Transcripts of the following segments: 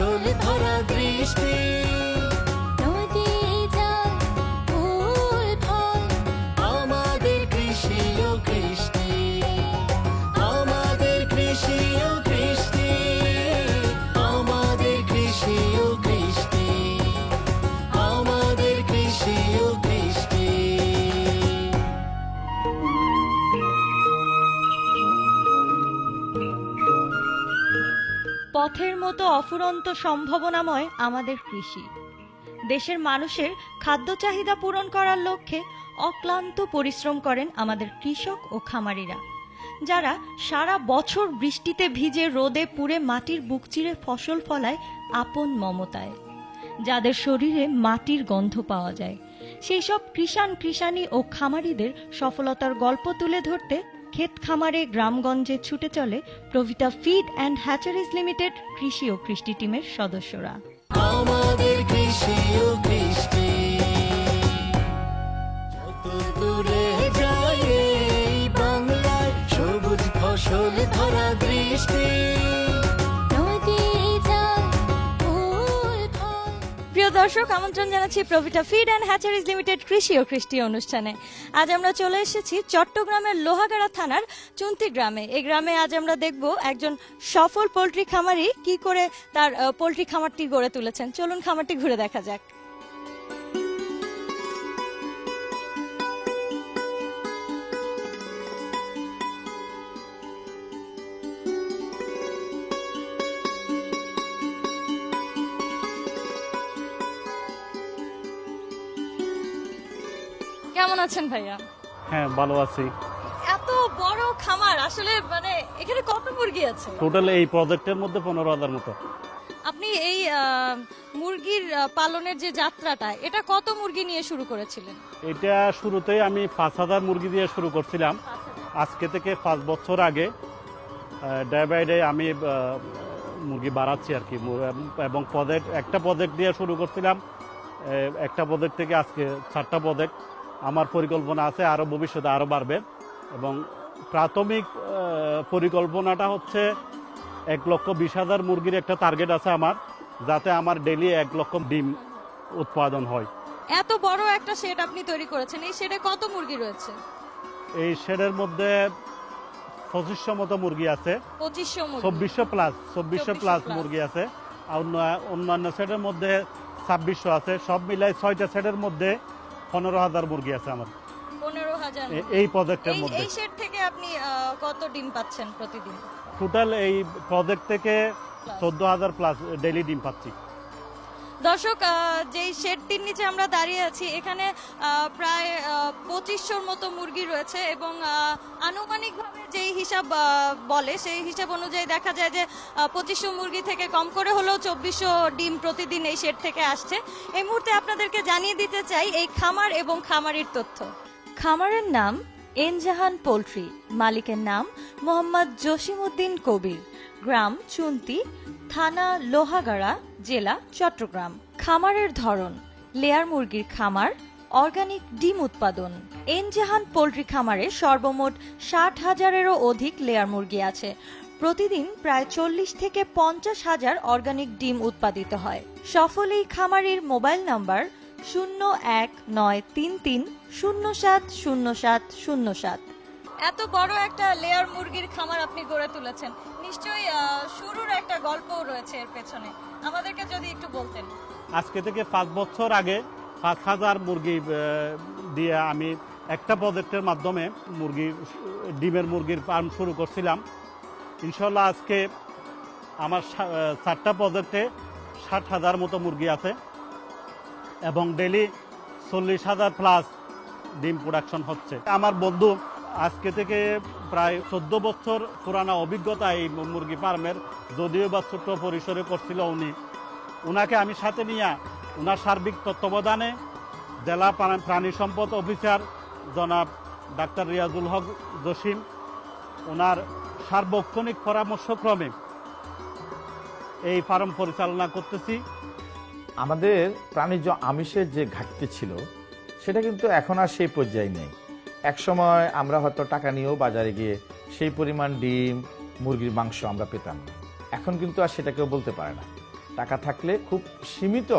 ফসল ধরা দৃষ্টি। পথের মতো অফুরন্ত সম্ভাবনাময় আমাদের কৃষি। দেশের মানুষের খাদ্য চাহিদা পূরণ করার লক্ষ্যে অক্লান্ত পরিশ্রম করেন আমাদের কৃষক ও খামারিরা, যারা সারা বছর বৃষ্টিতে ভিজে রোদে পুড়ে মাটির বুক চিরে ফসল ফলায় আপন মমতায়, যাদের শরীরে মাটির গন্ধ পাওয়া যায়। সেই সব কৃষাণ কৃষাণী ও খামারিদের সফলতার গল্প তুলে ধরতে ক্ষেত খামারে গ্রামগঞ্জে ছুটে চলে Provita feed and hatcheries limited কৃষি ও কৃষ্টি টিমের সদস্যরা। সবুজ ফসল ধরা দৃষ্টি। দর্শক, আমন্ত্রণ জানাচ্ছি Provita feed and hatcheries limited কৃষি ও কৃষ্টি অনুষ্ঠানে। আজ আমরা চলে এসেছি চট্টগ্রামের লোহাগাড়া থানার চুন্তি গ্রামে। এই গ্রামে আজ আমরা দেখব একজন সফল পোলট্রি খামারি কি করে তার পোলট্রি খামারটি গড়ে তুলেছেন। চলুন খামারটি ঘুরে দেখা যাক। কেমন আছেন ভাইয়া? হ্যাঁ ভালো আছি। এত বড় খামার আসলে মানে এখানে কত মুরগি আছে? টোটাল এই প্রজেক্টের মধ্যে পনেরো হাজার মতো। আপনি এই মুরগির পালনের যে যাত্রাটা এটা কত মুরগি নিয়ে শুরু করেছিলেন? এটা শুরুতেই আমি পাঁচ হাজার মুরগি দিয়ে শুরু করছিলাম। আজকে থেকে পাঁচ বছর আগে ডে বাই ডে আমি মুরগি বাড়াচ্ছি আর কি। এবং প্রজেক্ট একটা প্রজেক্ট দিয়ে শুরু করছিলাম। একটা প্রজেক্ট থেকে আজকে চারটা প্রজেক্ট আমার পরিকল্পনা আছে আরও ভবিষ্যতে আরও বাড়বে। এবং প্রাথমিক পরিকল্পনাটা হচ্ছে এক লক্ষ বিশ হাজার মুরগির একটা টার্গেট আছে আমার যাতে আমার ডেলি এক লক্ষ ডিম উৎপাদন হয়। এত বড় একটা শেড আপনি তৈরি করেছেন এই শেডে কত মুরগি রয়েছে? এই শেডের মধ্যে পঁচিশশো মতো মুরগি আছে। চব্বিশশো প্লাস চব্বিশশো প্লাস মুরগি আছে। আর অন্য- অন্যান্য সেটের মধ্যে ছাব্বিশশো আছে। সব মিলাই ছয়টা সেটের মধ্যে পনেরো হাজার মুরগি আছে আমার। পনেরো হাজার। এই প্রজেক্টের মধ্যে। এই শেড থেকে আপনি কত ডিম পাচ্ছেন প্রতিদিন? টোটাল এই প্রজেক্ট থেকে চোদ্দ হাজার প্লাস ডেইলি ডিম পাচ্ছি। দর্শক যেই শেডটির নিচে আমরা দাঁড়িয়ে আছি এখানে প্রায় পঁচিশশোর মতো মুরগি রয়েছে এবং আনুমানিকভাবে যেই হিসাব বলে, সেই হিসাব অনুযায়ী দেখা যায় যে পঁচিশশো মুরগি থেকে কম করে হলেও চব্বিশশো ডিম প্রতিদিন এই শেড থেকে আসছে। এই মুহূর্তে আপনাদেরকে জানিয়ে দিতে চাই এই খামার এবং খামারির তথ্য। খামারের নাম এনজাহান পোলট্রি, মালিকের নাম মোহাম্মদ জসিমউদ্দিন কবির। গ্রাম চুন্তি, থানা লোহাগাড়া, জেলা চট্টগ্রাম। খামারের ধরন, লেয়ার মুরগির খামার অর্গানিক ডিম উৎপাদন। এনজাহান পোলট্রি খামারে সর্বমোট ষাট হাজারেরও অধিক লেয়ার মুরগি আছে। প্রতিদিন প্রায় চল্লিশ থেকে পঞ্চাশ হাজার অর্গানিক ডিম উৎপাদিত হয়। সফল এই খামারির মোবাইল নাম্বার শূন্য এক নয় তিন তিন শূন্য সাত শূন্য সাত শূন্য সাত। এত বড় একটা লেয়ার মুরগির খামার আপনি গড়ে তুলেছেন। নিশ্চয়ই শুরুর একটা গল্পও রয়েছে এর পেছনে। আমাদেরকে যদি একটু বলতেন। আজকে থেকে পাঁচ বছর আগে পাঁচ হাজার মুরগি দিয়ে আমি একটা প্রজেক্টের মাধ্যমে মুরগি, ডিমের মুরগির ফার্ম শুরু করছিলাম। ইনশাল্লাহ আজকে আমার চারটা প্রজেক্টে ষাট হাজার মতো মুরগি আছে এবং ডেলি চল্লিশ হাজার প্লাস ডিম প্রোডাকশন হচ্ছে। আমার বন্ধু আজকে থেকে প্রায় চোদ্দ বছর পুরানা অভিজ্ঞতা এই মুরগি ফার্মের যদিও বা ছোট্ট পরিসরে করছিল উনি। ওনাকে আমি সাথে নিয়ে ওনার সার্বিক তত্ত্বাবধানে জেলা প্রাণী সম্পদ অফিসার জনাব ডাক্তার রিয়াজুল হক জসিম ওনার সার্বক্ষণিক পরামর্শক্রমে এই ফার্ম পরিচালনা করতেছি। আমাদের প্রাণীজ আমিষের যে ঘাটতি ছিল, সেটা কিন্তু এখন আর সেই পর্যায়ে নেই। একসময় আমরা হয়তো টাকা নিয়েও বাজারে গিয়ে সেই পরিমাণ ডিম, মুরগির মাংস আমরা পেতাম এখন কিন্তু আর সেটা কেউ বলতে পারে না। টাকা থাকলে খুব সীমিত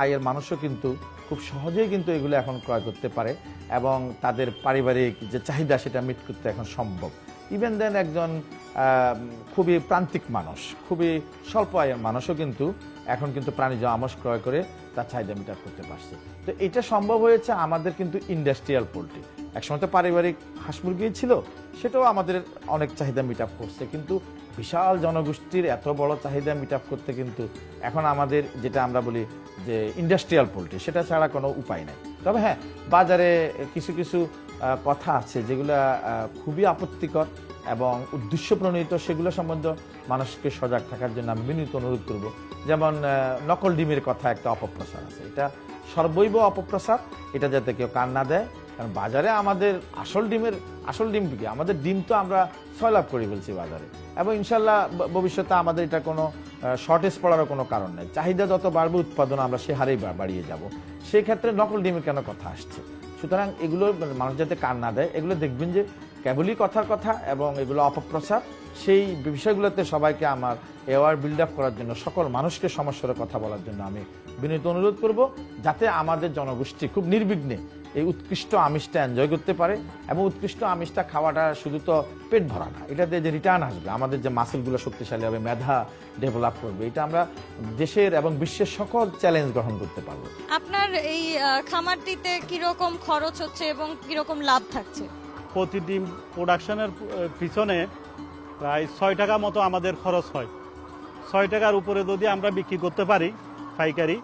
আয়ের মানুষও কিন্তু খুব সহজেই কিন্তু এগুলো এখন ক্রয় করতে পারে এবং তাদের পারিবারিক যে চাহিদা সেটা মিট করতে এখন সম্ভব। ইভেন দেন একজন খুবই প্রান্তিক মানুষ, খুবই স্বল্প আয়ের মানুষও কিন্তু এখন কিন্তু প্রাণীজ আমস ক্রয় করে তার চাহিদা মিটাপ করতে পারছে। তো এটা সম্ভব হয়েছে আমাদের কিন্তু ইন্ডাস্ট্রিয়াল পোলট্রি একসময় তো পারিবারিক হাঁস মুরগি ছিল, সেটাও আমাদের অনেক চাহিদা মিট করছে। কিন্তু বিশাল জনগোষ্ঠীর এত বড় চাহিদা মিট করতে কিন্তু এখন আমাদের যেটা আমরা বলি যে ইন্ডাস্ট্রিয়াল পোলট্রি সেটা ছাড়া কোনো উপায় নাই। তবে হ্যাঁ বাজারে কিছু কিছু কথা আছে যেগুলো খুবই আপত্তিকর এবং উদ্দেশ্য প্রণীত সেগুলো সম্বন্ধে মানুষকে সজাগ থাকার জন্য আমি বিনীত অনুরোধ করব। যেমন নকল ডিমের কথা একটা অপপ্রচার আছে। এটা সর্বৈব অপপ্রচার। এটা যাতে কেউ কান না দেয় কারণ বাজারে আমাদের আসল ডিমের, আসল ডিম কি? আমাদের ডিম তো আমরা ছয় লাভ করে ফেলছি বাজারে। এবং ইনশাল্লাহ ভবিষ্যতে আমাদের এটা কোনো শর্টেজ পড়ারও কোনো কারণ নেই। চাহিদা যত বাড়বে, উৎপাদন আমরা সে হারেই বাড়িয়ে যাব। সেই ক্ষেত্রে নকল ডিমের কেন কথা আসছে? সুতরাং এগুলো মানুষ যাতে কান না দেয়, এগুলো দেখবেন যে কেবলই কথার কথা এবং এগুলো অপপ্রচার, সেই বিষয়গুলোতে সবাইকে আমার অ্যাওয়ার বিল্ড আপ করার জন্য, সকল মানুষকে সমস্যার কথা বলার জন্য আমি বিনীত অনুরোধ করব, যাতে আমাদের জনগোষ্ঠী খুব নির্বিঘ্নে এই উৎকৃষ্ট আমিষটা এনজয় করতে পারে এবং উৎকৃষ্ট আমিষটা খাওয়াটা শুধু তো পেট ভরা না এটাতে যে রিটার্ন আসবে আমাদের যে মাসেলগুলো শক্তিশালী হবে মেধা ডেভেলপ করবে এটা আমরা দেশের এবং বিশ্বের সকল চ্যালেঞ্জ গ্রহণ করতে পারব। আপনার এই খামারটিতে কীরকম খরচ হচ্ছে এবং কীরকম লাভ থাকছে? প্রতি ডিম প্রোডাকশনের পিছনে প্রায় ছয় টাকা মতো আমাদের খরচ হয়। ছয় টাকার উপরে যদি আমরা বিক্রি করতে পারি পাইকারি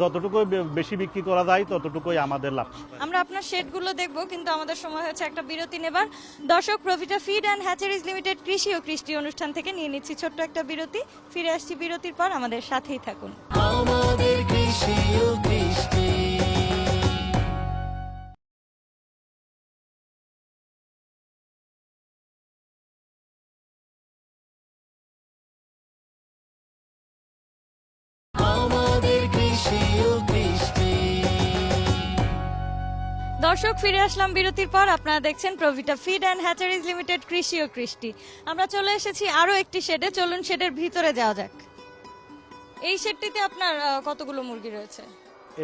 যতটুকু বেশি বিক্রি করা যায় ততটুকুই আমাদের লাভ। আমরা আপনার শেডগুলো দেখব কিন্তু আমাদের সময় হয়েছে একটা বিরতি নেবার। দর্শক Provita feed and hatcheries limited কৃষি ও কৃষ্টি অনুষ্ঠান থেকে নিয়ে নিচ্ছি ছোট্ট একটা বিরতি। ফিরে আসছি বিরতির পর আমাদের সাথেই থাকুন। আমাদের কৃষি দর্শক ফিরে আসলাম বিরতির পর। আপনারা দেখছেন Provita feed and hatcheries limited কৃষি ও কৃষ্টি। আমরা চলে এসেছি আরও একটি শেডে। চলুন শেডের ভিতরে যাওয়া যাক। এই শেডটিতে আপনার কতগুলো মুরগি রয়েছে?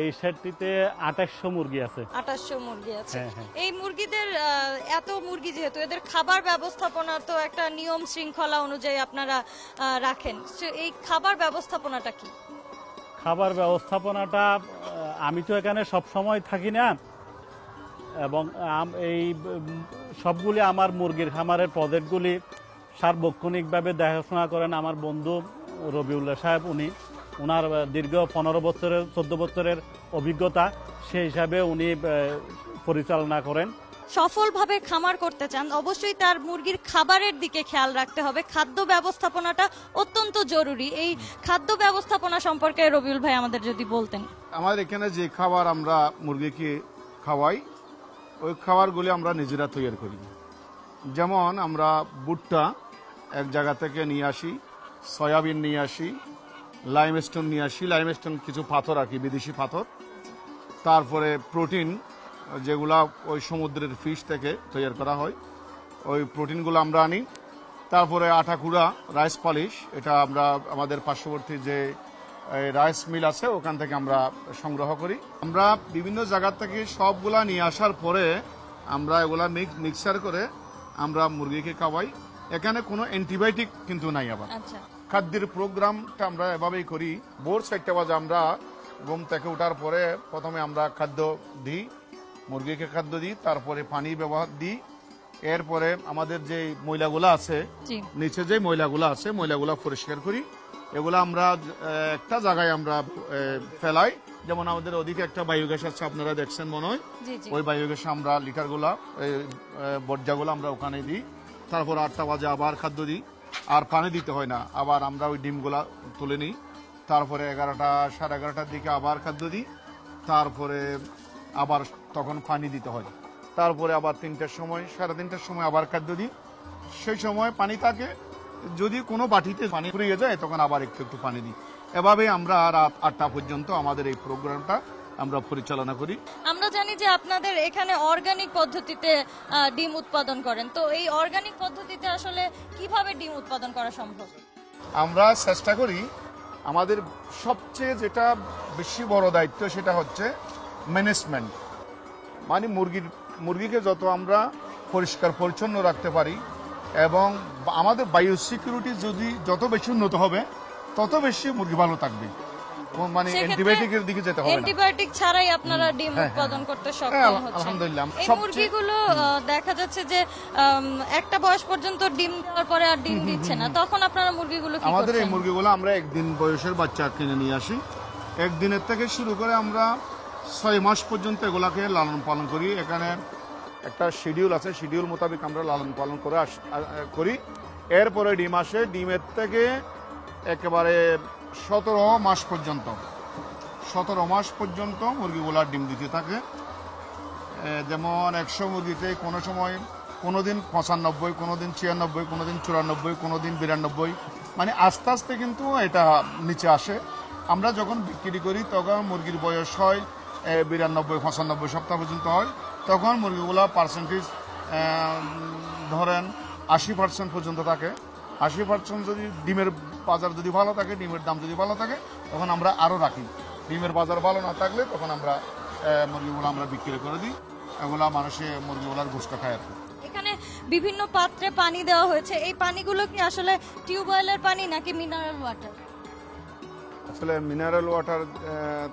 এই শেডটিতে আঠাশশো মুরগি আছে। আঠাশশো মুরগি আছে। হ্যাঁ, হ্যাঁ। এই মুরগিদের এত মুরগি যেহেতু এদের খাবার ব্যবস্থাপনা তো একটা নিয়ম শৃঙ্খলা অনুযায়ী আপনারা রাখেন। এই খাবার ব্যবস্থাপনাটা কি? খাবার ব্যবস্থাপনাটা আমি তো এখানে সব সময় থাকি না। এবং এই সবগুলি আমার মুরগির খামারের প্রজেক্টগুলি সার্বক্ষণিকভাবে দেখাশোনা করেন আমার বন্ধু রবিউল্লাহ সাহেব। উনি ওনার দীর্ঘ পনেরো বছরের চোদ্দ বছরের অভিজ্ঞতা সেই হিসাবে উনি পরিচালনা করেন। সফলভাবে খামার করতে চান অবশ্যই তার মুরগির খাবারের দিকে খেয়াল রাখতে হবে। খাদ্য ব্যবস্থাপনাটা অত্যন্ত জরুরি। এই খাদ্য ব্যবস্থাপনা সম্পর্কে রবিউল ভাই আমাদের যদি বলতেন। আমাদের এখানে যে খাবার আমরা মুরগিকে খাওয়াই ওই খাবারগুলি আমরা নিজেরা তৈরি করি। যেমন আমরা ভুট্টা এক জায়গা থেকে নিয়ে আসি, সয়াবিন নিয়ে আসি, লাইমস্টোন নিয়ে আসি। লাইমস্টোন কিছু পাথর আর কি, বিদেশি পাথর। তারপরে প্রোটিন, যেগুলা ওই সমুদ্রের ফিশ থেকে তৈরি করা হয়, ওই প্রোটিনগুলো আমরা আনি। তারপরে আটা কুড়া রাইস পালিশ, এটা আমরা আমাদের পার্শ্ববর্তী যে রাইস মিল আছে ওখান থেকে আমরা সংগ্রহ করি। আমরা বিভিন্ন জায়গা থেকে সবগুলা নিয়ে আসার পরে আমরা এগুলা মিক্স মিক্সার করে আমরা মুরগিকে খাওয়াই। এখানে কোনো অ্যান্টিবায়োটিক কিন্তু নাই আবার। আচ্ছা। খাদ্যের প্রোগ্রামটা আমরা এভাবেই করি। ভোর চারটে বাজে আমরা ঘুম থেকে ওঠার পরে প্রথমে আমরা খাদ্য দিই মুরগিকে খাদ্য দিই তারপরে পানি ব্যবহার দিই। এরপরে আমাদের যে ময়লাগুলো আছে নিচে যে ময়লাগুলো আছে ময়লাগুলো পরিষ্কার করি। এগুলো আমরা একটা জায়গায় আমরা ফেলাই। যেমন আমাদের ওদিকে একটা বায়োগ্যাস আছে আপনারা দেখছেন মনে হয়? ওই বায়োগ্যাসে আমরা লিটারগুলা বর্জ্যাগুলো আমরা ওখানে দিই। তারপর আটটা বাজে আবার খাদ্য দিই। আর পানি দিতে হয় না আবার আমরা ওই ডিমগুলা তুলে নিই। তারপরে এগারোটা সাড়ে এগারোটার দিকে আবার খাদ্য দিই। তারপরে আবার তখন পানি দিতে হয়। তারপরে আবার তিনটার সময় সাড়ে তিনটার সময় আবার খাদ্য দিই। সেই সময় পানি থাকে যদি কোনো বাটিতে পানি ফুরিয়ে যায় তখন আবার একটু একটু পানি দিই। এভাবে আমরা রাত আটটা পর্যন্ত আমাদের এই প্রোগ্রামটা আমরা পরিচালনা করি। আমরা জানি যে আপনাদের এখানে অর্গানিক পদ্ধতিতে ডিম উৎপাদন করেন। তো এই অর্গানিক পদ্ধতিতে আসলে কীভাবে ডিম উৎপাদন করা সম্ভব? আমরা চেষ্টা করি আমাদের সবচেয়ে যেটা বেশি বড় দায়িত্ব সেটা হচ্ছে ম্যানেজমেন্ট মানে মুরগির মুরগিকে যত আমরা পরিষ্কার পরিচ্ছন্ন রাখতে পারি এবং আমাদের বায়ো সিকিউরিটি যদি যত বেশি উন্নত হবে তত বেশি মুরগি ভালো থাকবে। মানে অ্যান্টিবায়োটিকের দিকে যেতে হবে অ্যান্টিবায়োটিক ছাড়াই আপনারা ডিম হ্যাঁ, উৎপাদন করতে হ্যাঁ, সক্ষম হচ্ছেন। আলহামদুলিল্লাহ। এই মুরগিগুলো দেখা যাচ্ছে যে একটা বয়স পর্যন্ত ডিম দেওয়ার পরে আর ডিম দিচ্ছে না। তখন আপনারা মুরগিগুলো কি আমাদের এই মুরগিগুলো আমরা একদিন বয়সের বাচ্চা কিনে নিয়ে আসি। একদিনের থেকে শুরু করে আমরা ছয় মাস পর্যন্ত এগুলাকে লালন পালন করি। এখানে একটা শিডিউল আছে শিডিউল মোতাবেক আমরা লালন পালন করে করি। এরপরে ডিম আসে, ডিমের থেকে একেবারে সতেরো মাস পর্যন্ত। সতেরো মাস পর্যন্ত মুরগিগুলার ডিম দিতে থাকে। যেমন একশো মুরগিতে কোনো সময় কোনো দিন পঁচানব্বই কোনো দিন ছিয়ানব্বই কোনো দিন চুরানব্বই কোনো দিন বিরানব্বই। মানে আস্তে আস্তে কিন্তু এটা নিচে আসে। আমরা যখন বিক্রি করি, তখন মুরগির বয়স হয় বিরানব্বই, পঁচানব্বই সপ্তাহ পর্যন্ত হয়। তখন মুরগিগুলো পার্সেন্টেজ ধরেন আশি পার্সেন্ট পর্যন্ত থাকে। আশি পার্সেন্ট যদি ডিমের বাজার যদি ভালো থাকে ডিমের দাম যদি ভালো থাকে তখন আমরা আরও রাখি। ডিমের বাজার ভালো না থাকলে তখন আমরা মুরগিগুলো আমরা বিক্রি করে দিই। এগুলা মানুষে মুরগিগুলার গোস্ত খায় আর কি। এখানে বিভিন্ন পাত্রে পানি দেওয়া হয়েছে। এই পানিগুলো কি আসলে টিউবওয়েলের পানি নাকি মিনারেল ওয়াটার আসলে মিনারেল ওয়াটার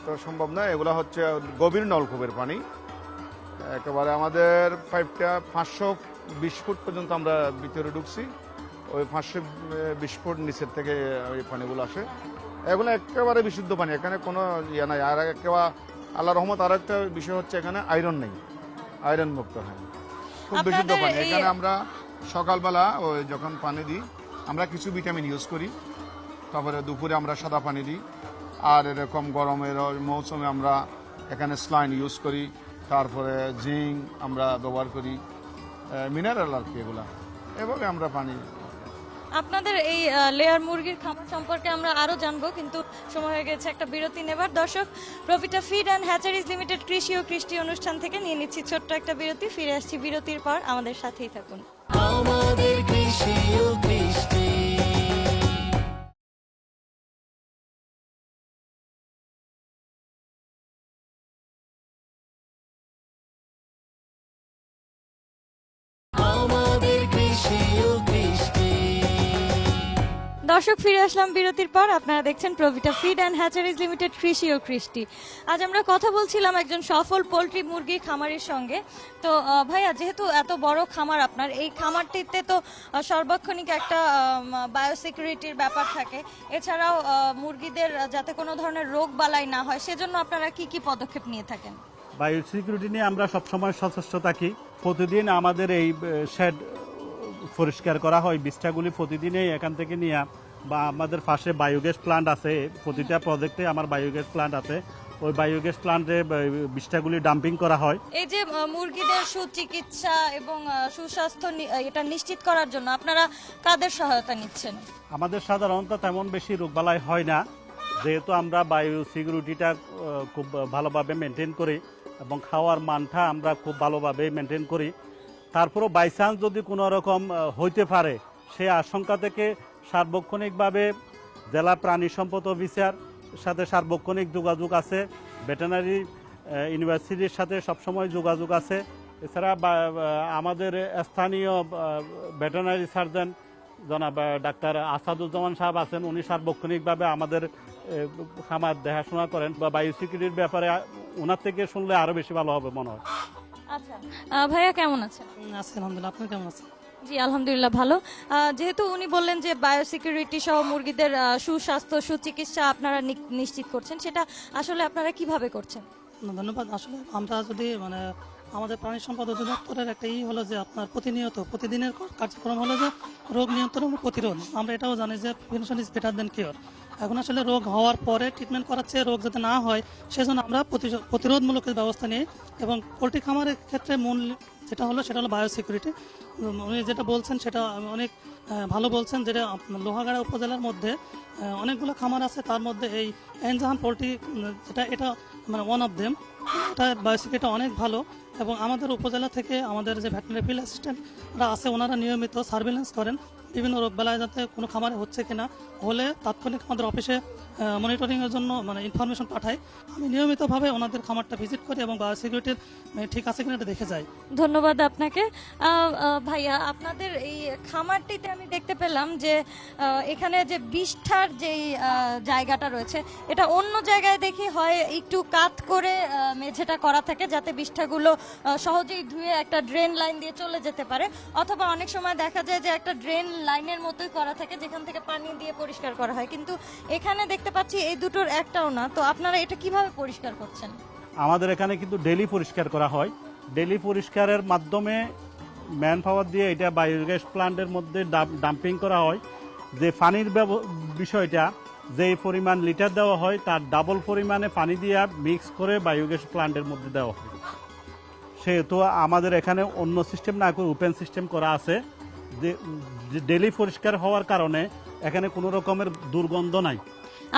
তো সম্ভব না। এগুলো হচ্ছে গভীর নলকূপের পানি। একেবারে আমাদের পাইপটা পাঁচশো বিশ ফুট পর্যন্ত আমরা ভিতরে ঢুকছি। ওই পাঁচশো বিশ ফুট নিচের থেকে ওই পানিগুলো আসে। এগুলো একেবারে বিশুদ্ধ পানি এখানে কোনো ইয়ে নাই। আর একেবারে আল্লাহ রহমত আর একটা বিষয় হচ্ছে এখানে আয়রন নেই। আয়রন মুক্ত হয়। খুব বিশুদ্ধ পানি। এখানে আমরা সকালবেলা ওই যখন পানি দিই আমরা কিছু ভিটামিন ইউজ করি। তারপরে দুপুরে আমরা সাদা পানি দিই। আর এরকম গরমের মৌসুমে আমরা এখানে স্লাইন ইউজ করি। তারপরে জিঙ্ক আমরা ব্যবহার করি মিনারেল আর কি এগুলা। এভাবে আমরা পানি আপনাদের এই লেয়ার মুরগির খামার সম্পর্কে আমরা আরও জানব কিন্তু সময় হয়ে গেছে একটা বিরতি নেবার। দর্শক Provita feed and hatcheries limited কৃষি ও কৃষ্টি অনুষ্ঠান থেকে নিয়ে নিচ্ছি ছোট্ট একটা বিরতি। ফিরে আসছি বিরতির পর আমাদের সাথেই থাকুন। আমাদের দর্শক, ফিরে আসলাম বিরতির পর। আপনারা দেখছেন Provita feed and hatcheries limited, কৃষি ও কৃষ্টি। আজ আমরা কথা বলছিলাম একজন সফল পোলট্রি মুরগি খামারের সঙ্গে। তো ভাইয়া, যেহেতু এত বড় খামার আপনার, এই খামারটিতে তো সার্বক্ষণিক একটা বায়োসিকিউরিটির ব্যাপার থাকে। এছাড়াও মুরগিদের যাতে কোনো ধরনের রোগ বালাই না হয়, সেজন্য আপনারা কি কি পদক্ষেপ নিয়ে থাকেন? বায়ো সিকিউরিটি নিয়ে আমরা সবসময় সচেষ্ট থাকি। প্রতিদিন আমাদের এই শেড পরিষ্কার করা হয়, বিষ্ঠাগুলি প্রতিদিনই এখান থেকে নিয়ে বা আমাদের পাশে বায়োগ্যাস প্লান্ট আছে। প্রতিটা প্রজেক্টে আমার বায়োগ্যাস প্লান্ট আছে। ওই বায়োগ্যাস প্লান্টে বিষ্ঠাগুলি ডাম্পিং করা হয়। এই যে মুরগিদের সুচিকিৎসা এবং সুস্বাস্থ্য এটা নিশ্চিত করার জন্য আপনারা কাদের সহায়তা নিচ্ছেন? আমাদের সাধারণত তেমন বেশি রোগবালাই হয় না। যেহেতু আমরা বায়ু সিকিউরিটিটা খুব ভালোভাবে মেনটেন করি এবং খাওয়ার মানটা আমরা খুব ভালোভাবে মেনটেন করি। তারপরও বাইচান্স যদি কোনো রকম হইতে পারে সে আশঙ্কা থেকে সার্বক্ষণিকভাবে জেলা প্রাণী সম্পদ অফিসার সাথে সার্বক্ষণিক যোগাযোগ আছে ভেটেনারি ইউনিভার্সিটির সাথে সবসময় যোগাযোগ আছে। এছাড়া আমাদের স্থানীয় ভেটেনারি সার্জন জনাব ডাক্তার আসাদুজ্জামান সাহেব আছেন উনি সার্বক্ষণিকভাবে আমাদের খামার দেখাশোনা করেন বা বায়ু সিকিউরিটির ব্যাপারে ওনার থেকে শুনলে আরও বেশি ভালো হবে মনে হয়। আচ্ছা ভাইয়া কেমন আছেন? আছি আলহামদুলিল্লাহ আপনি কেমন আছেন? জি, আলহামদুলিল্লাহ ভালো। যেহেতু উনি বললেন যে বায়োসিকিউরিটি সহ মুরগিদের সুস্বাস্থ্য, সুচিকিৎসা আপনারা নিশ্চিত করছেন, সেটা আসলে আপনারা কীভাবে করছেন? ধন্যবাদ। আসলে আমরা যদি মানে আমাদের প্রাণী সম্পদ অধিদপ্তরের একটা ই হলো যে আপনার প্রতিনিয়ত, প্রতিদিনের কার্যক্রম হলো যে রোগ নিয়ন্ত্রণ ও প্রতিরোধ। আমরা এটাও জানি যে prevention is better then cure এখন আসলে রোগ হওয়ার পরে ট্রিটমেন্ট করাচ্ছে রোগ যাতে না হয়, সেজন্য আমরা প্রতিরোধমূলক ব্যবস্থা নিই এবং পোলট্রি খামারের ক্ষেত্রে মূল যেটা হলো সেটা হলো বায়োসিকিউরিটি উনি যেটা বলছেন সেটা অনেক ভালো বলছেন যেটা লোহাগাড়া উপজেলার মধ্যে অনেকগুলো খামার আছে, তার মধ্যে এই এনজাহান পোলট্রি যেটা, এটা মানে ওয়ান অফ দেম এটা বায়োসিকিউরিটি অনেক ভালো এবং আমাদের উপজেলা থেকে আমাদের যে ভেটেনারি ফিল্ড অ্যাসিস্ট্যান্টরা আছে, ওনারা নিয়মিত সার্ভেলেন্স করেন, বিভিন্ন রোগ বেলায় যাতে কোনো খামারে হচ্ছে কিনা। হলে তাৎক্ষণিক আমাদের অফিসে মনিটরিংয়ের জন্য মানে ইনফরমেশন পাঠাই আমি নিয়মিতভাবে ওনাদের খামারটা ভিজিট করি এবং বায়োসিকিউরিটির ঠিক আছে কিনা এটা দেখে যাই। ধন্যবাদ আপনাকে। ভাইয়া, আপনাদের এই খামারটিতে আমি দেখতে পেলাম যে এখানে যে বিষ্ঠার যেই জায়গাটা রয়েছে, এটা অন্য জায়গায় দেখি হয় একটু কাত করে মেঝেটা করা থাকে যাতে বিষ্ঠাগুলো সহজেই ধুয়ে একটা ড্রেন লাইন দিয়ে চলে যেতে পারে। অথবা অনেক সময় দেখা যায় যে একটা ড্রেন লাইনের মতোই করা থাকে যেখান থেকে পানি দিয়ে পরিষ্কার করা হয়। কিন্তু এখানে দেখতে পাচ্ছি এই দুটোর একটাও না। তো আপনারা এটা কীভাবে পরিষ্কার করছেন? আমাদের এখানে কিন্তু ডেলি পরিষ্কার করা হয়। ডেলি পরিষ্কারের মাধ্যমে ম্যান পাওয়ার দিয়ে এটা বায়োগ্যাস প্ল্যান্টের মধ্যে ডাম্পিং করা হয়। যে পানির বিষয়টা যে পরিমাণ লিটার দেওয়া হয় তার ডাবল পরিমাণে পানি দিয়ে মিক্স করে বায়োগ্যাস প্ল্যান্টের মধ্যে দেওয়া হয়। সেহেতু আমাদের এখানে অন্য সিস্টেম না করে ওপেন সিস্টেম করা আছে। যে ডেলি পরিষ্কার হওয়ার কারণে এখানে কোনো রকমের দুর্গন্ধ নাই।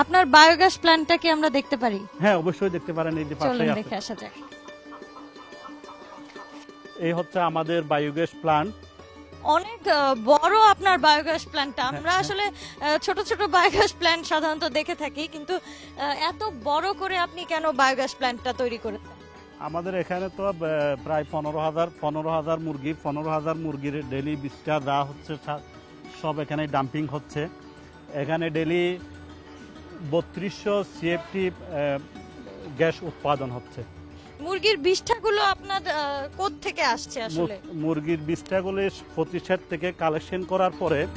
আপনার বায়োগ্যাস প্ল্যান্টটা কি আমরা দেখতে পারি? হ্যাঁ অবশ্যই দেখতে পারেন এই যে পাশেই আছে। দেখে আসা যাক। এই হচ্ছে আমাদের বায়োগ্যাস প্ল্যান্ট অনেক বড় আপনার বায়োগ্যাস প্ল্যান্টটা আমরা আসলে আহ, ছোট ছোট বায়োগ্যাস প্ল্যান্ট সাধারণত দেখে থাকি কিন্তু এত বড় করে আপনি কেন বায়োগ্যাস প্ল্যান্টটা তৈরি করেছেন আমাদের এখানে তো প্রায় পনেরো হাজার পনেরো হাজার মুরগি পনেরো হাজার মুরগির ডেলি বিস্টার যা হচ্ছে সব এখানে ডাম্পিং হচ্ছে। এখানে ডেলি বত্রিশশো সিএফটি গ্যাস উৎপাদন হচ্ছে। মুরগির বিষ্ঠাগুলো আপনার কোথ থেকে আসছে আসলে? মুরগির বিস্টাগুলি প্রতিষ্ঠার থেকে কালেকশন করার পরে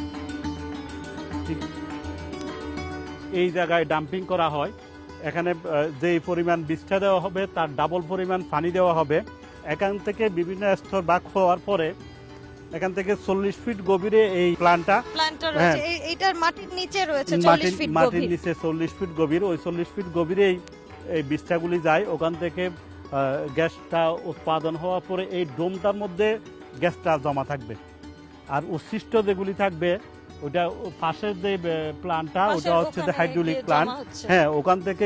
এই জায়গায় ডাম্পিং করা হয়। এখানে যেই পরিমাণ বিষ্ঠা দেওয়া হবে তার ডাবল পরিমাণ পানি দেওয়া হবে। এখান থেকে বিভিন্ন স্তর বাক হওয়ার পরে এখান থেকে চল্লিশ ফিট গভীরে এই রয়েছে। এই- এইটার মাটির নিচে রয়েছে মাটির নিচে চল্লিশ ফিট গভীর। ওই চল্লিশ ফিট গভীরেই এই বিষ্ঠাগুলি যায়। ওখান থেকে গ্যাসটা উৎপাদন হওয়ার পরে এই ডোমটার মধ্যে গ্যাসটা জমা থাকবে। আর উচ্ছিষ্ট যেগুলি থাকবে ওটা পাশের যে প্ল্যান্টটা পাশের ওটা হচ্ছে যে হাইড্রোলিক হচ্ছে। হ্যাঁ ওখান থেকে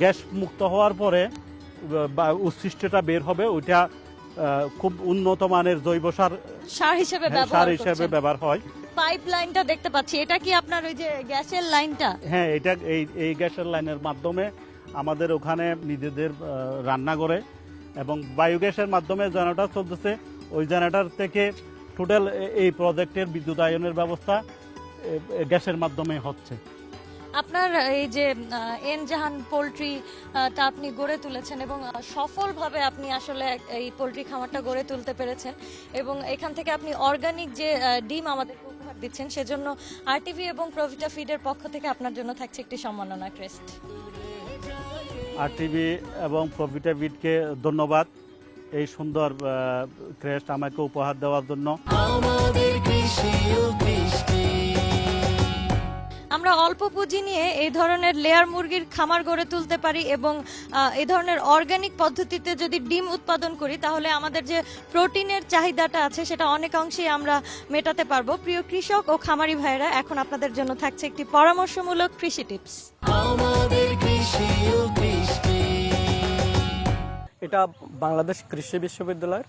গ্যাস মুক্ত হওয়ার পরে উচ্ছিষ্টটা বের হবে ওইটা খুব উন্নত মানের জৈব সার সার হিসেবে হ্যাঁ, ব্যবহার সার হিসেবে ব্যবহার হয়। পাইপ লাইনটা দেখতে পাচ্ছি। এটা কি আপনার ওই যে গ্যাসের লাইনটা? হ্যাঁ এটা এই এই গ্যাসের লাইনের মাধ্যমে আমাদের ওখানে নিজেদের আহ, রান্না করে এবং বায়োগ্যাসের মাধ্যমে জেনারেটর চলতেছে। ওই জেনারেটর থেকে টোটাল এই প্রজেক্টের বিদ্যুৎ আয়নের ব্যবস্থা গ্যাসের মাধ্যমে হচ্ছে। আপনার এই যে এন জাহান পোলট্রি টা আপনি গড়ে তুলেছেন এবং সফলভাবে আপনি আসলে এই পোলট্রি খামারটা গড়ে তুলতে পেরেছেন এবং এখান থেকে আপনি অর্গানিক যে ডিম আমাদের উপহার দিচ্ছেন সেজন্য আরটিভি এবং প্রভিটা ফিডের পক্ষ থেকে আপনার জন্য থাকছে একটি সম্মাননা ক্রেস্ট আর টিভি এবং প্রভিটাবিটকে ধন্যবাদ এই সুন্দর ক্রেস্ট আমাকে উপহার দেওয়ার জন্য। আমাদের কৃষি ও কৃষ্টি। আমরা অল্প পুঁজি নিয়ে এই ধরনের লেয়ার মুরগির খামার গড়ে তুলতে পারি এবং এই ধরনের অর্গানিক পদ্ধতিতে যদি ডিম উৎপাদন করি তাহলে আমাদের যে প্রোটিনের চাহিদাটা আছে সেটা অনেকাংশেই আমরা মেটাতে পারব। প্রিয় কৃষক ও খামারি ভাইয়েরা এখন আপনাদের জন্য থাকছে একটি পরামর্শমূলক কৃষি টিপস। এটা বাংলাদেশ কৃষি বিশ্ববিদ্যালয়ের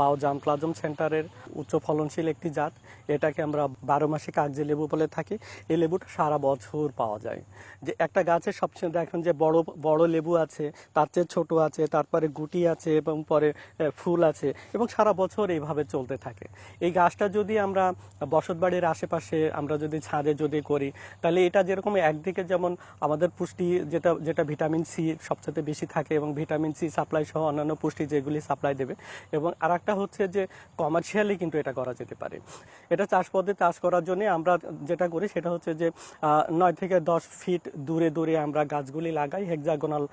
বাও জাম প্লাজম সেন্টারের উচ্চ ফলনশীল একটি জাত। এটাকে আমরা বারো মাসে কাগজে লেবু বলে থাকি। এই লেবুটা সারা বছর পাওয়া যায়। যে একটা গাছে সবচেয়ে দেখেন যে বড় বড় লেবু আছে, তার চেয়ে ছোট আছে, তারপরে গুটি আছে এবং পরে ফুল আছে এবং সারা বছর এইভাবে চলতে থাকে। এই গাছটা যদি আমরা বসতবাড়ির আশেপাশে আমরা যদি ছাদে যদি করি, তাহলে এটা যেরকম একদিকে যেমন আমাদের পুষ্টি যেটা যেটা ভিটামিন সি সবচেয়ে বেশি থাকে এবং ভিটামিন সি সাপ্লাই সহ অন্যান্য পুষ্টি যেগুলি সাপ্লাই দেবে এবং আর একটা হচ্ছে যে কমার্শিয়ালি কিন্তু এটা করা যেতে পারে। এটা চাষ পদ্ধতি চাষ করার জন্য আমরা যেটা করি সেটা হচ্ছে যে নয় থেকে দশ ফিট দূরে দূরে আমরা গাছগুলি লাগাই হেক্সাগোনাল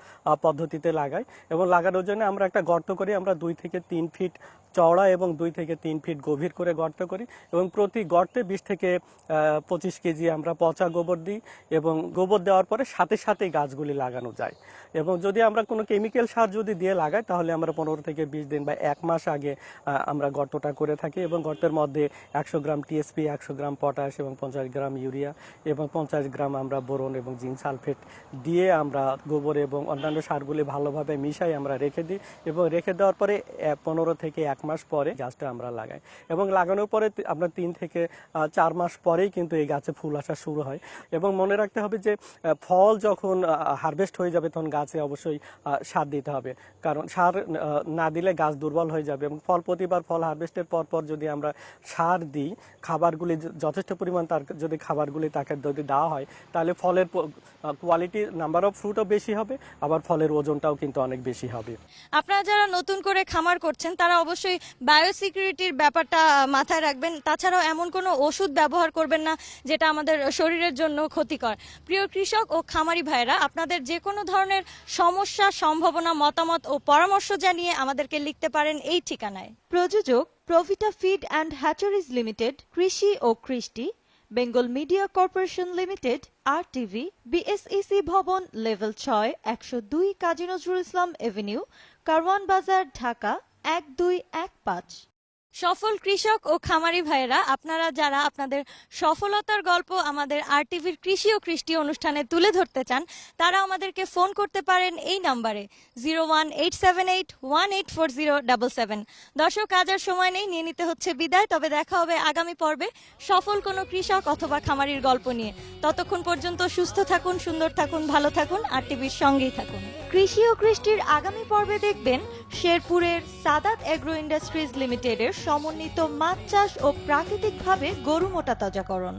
পদ্ধতিতে লাগাই এবং লাগানোর জন্য আমরা একটা গর্ত করি, আমরা দুই থেকে তিন ফিট চওড়া এবং দুই থেকে তিন ফিট গভীর করে গর্ত করি এবং প্রতি গর্তে বিশ থেকে পঁচিশ কেজি আমরা পচা গোবর দিই এবং গোবর দেওয়ার পরে সাথে সাথে গাছগুলি লাগানো যায়। এবং যদি আমরা কোনো কেমিক্যাল সার যদি দিয়ে লাগাই, তাহলে আমরা পনেরো থেকে বিশ দিন বা এক মাস আগে আমরা গর্তটা করে থাকি এবং গর্তের মধ্যে একশো গ্রাম টিএসপি, একশো গ্রাম পটাশ এবং পঞ্চাশ গ্রাম ইউরিয়া এবং পঞ্চাশ গ্রাম আমরা বোরন এবং জিঙ্ক সালফেট দিয়ে আমরা গোবর এবং অন্যান্য সারগুলি ভালোভাবে মিশাই আমরা রেখে দিই এবং রেখে দেওয়ার পরে পনেরো থেকে এক মাস পরে গাছটা আমরা লাগাই এবং লাগানোর পরে আপনার তিন থেকে চার মাস পরেই কিন্তু এই গাছে ফুল আসা শুরু হয় এবং মনে রাখতে হবে যে ফল যখন হারভেস্ট হয়ে যাবে তখন গাছে অবশ্যই সার দিতে হবে। কারণ সার না দিলে গাছ দুর্বল হয়ে যাবে এবং ফল প্রতিবার ফল হারভেস্টের পর পর যদি আমরা সার দিই, খাবারগুলি যথেষ্ট পরিমাণ তার যদি খাবারগুলি তাকে যদি দেওয়া হয়, তাহলে ফলের কোয়ালিটি নাম্বার অফ ফ্রুটও বেশি হবে, আবার ফলের ওজনটাও কিন্তু অনেক বেশি হবে। আপনারা যারা নতুন করে খামার করছেন, তারা অবশ্যই বায়োসিকিউরিটির ব্যাপারটা মাথায় রাখবেন। তাছাড়াও এমন কোনো ওষুধ ব্যবহার করবেন না, যেটা আমাদের শরীরের জন্য ক্ষতিকর। প্রিয় কৃষক ও খামারি ভাইরা আপনাদের যে কোনো ধরনের সমস্যা, সম্ভাবনা, মতামত ও পরামর্শ জানিয়ে আমাদেরকে লিখতে পারেন এই ঠিকানায় প্রযোজক Provita feed and hatcheries limited, কৃষি ও কৃষ্টি, বেঙ্গল মিডিয়া কর্পোরেশন লিমিটেড আর টিভি বিএসইসি ভবন, লেভেল ছয়, একশো দুই কাজী নজরুল ইসলাম এভিনিউ, কারওয়ান বাজার, ঢাকা, এক দুই এক পাঁচ। সফল কৃষক ও খামারি ভাইয়েরা, আপনারা যারা আপনাদের সফলতার গল্প আমাদের আরটিভির কৃষি ও কৃষ্টি অনুষ্ঠানে তুলে ধরতে চান, তারা আমাদেরকে ফোন করতে পারেন এই নাম্বারে zero one eight seven eight one eight four zero seven. দর্শক, আজ আর সময় নেই, নিয়ে নিতে হচ্ছে বিদায়, তবে দেখা হবে আগামী পর্বে সফল কোনো কৃষক অথবা খামারির গল্প নিয়ে। ততক্ষণ পর্যন্ত সুস্থ থাকুন, সুন্দর থাকুন, ভালো থাকুন আর টিভির সঙ্গেই থাকুন। কৃষি ও কৃষ্টির আগামী পর্বে দেখবেন শেরপুরের সাদাত এগ্রো ইন্ডাস্ট্রিজ লিমিটেডের সমন্বিত মাছ চাষ ও প্রাকৃতিকভাবে গরু মোটা তাজাকরণ।